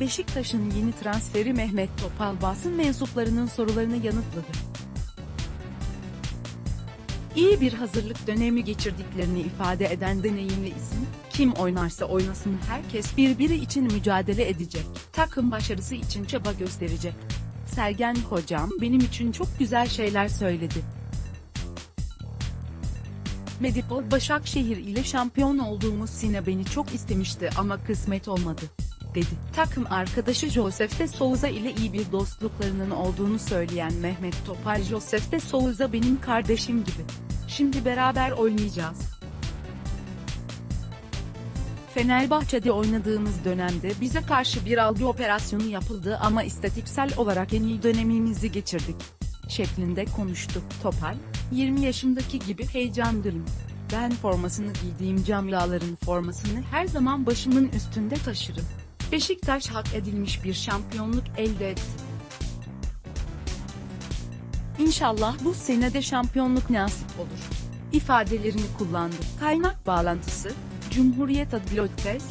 Beşiktaş'ın yeni transferi Mehmet Topal basın mensuplarının sorularını yanıtladı. İyi bir hazırlık dönemi geçirdiklerini ifade eden deneyimli isim, kim oynarsa oynasın herkes birbiri için mücadele edecek, takım başarısı için çaba gösterecek. Sergen hocam benim için çok güzel şeyler söyledi. Medipol Başakşehir ile şampiyon olduğumuz Sine beni çok istemişti ama kısmet olmadı dedi. Takım arkadaşı Josef de Souza ile iyi bir dostluklarının olduğunu söyleyen Mehmet Topal Josef de Souza benim kardeşim gibi. Şimdi beraber oynayacağız. Fenerbahçe'de oynadığımız dönemde bize karşı bir algı operasyonu yapıldı ama istatiksel olarak en iyi dönemimizi geçirdik. Şeklinde konuştu Topal. 20 yaşındaki gibi heyecanlıyım. Ben formasını giydiğim camiaların formasını her zaman başımın üstünde taşırım. Beşiktaş hak edilmiş bir şampiyonluk elde etti. İnşallah bu sene de şampiyonluk nasip olur. ifadelerini kullandı. Kaynak bağlantısı, Cumhuriyet Adlı Tez,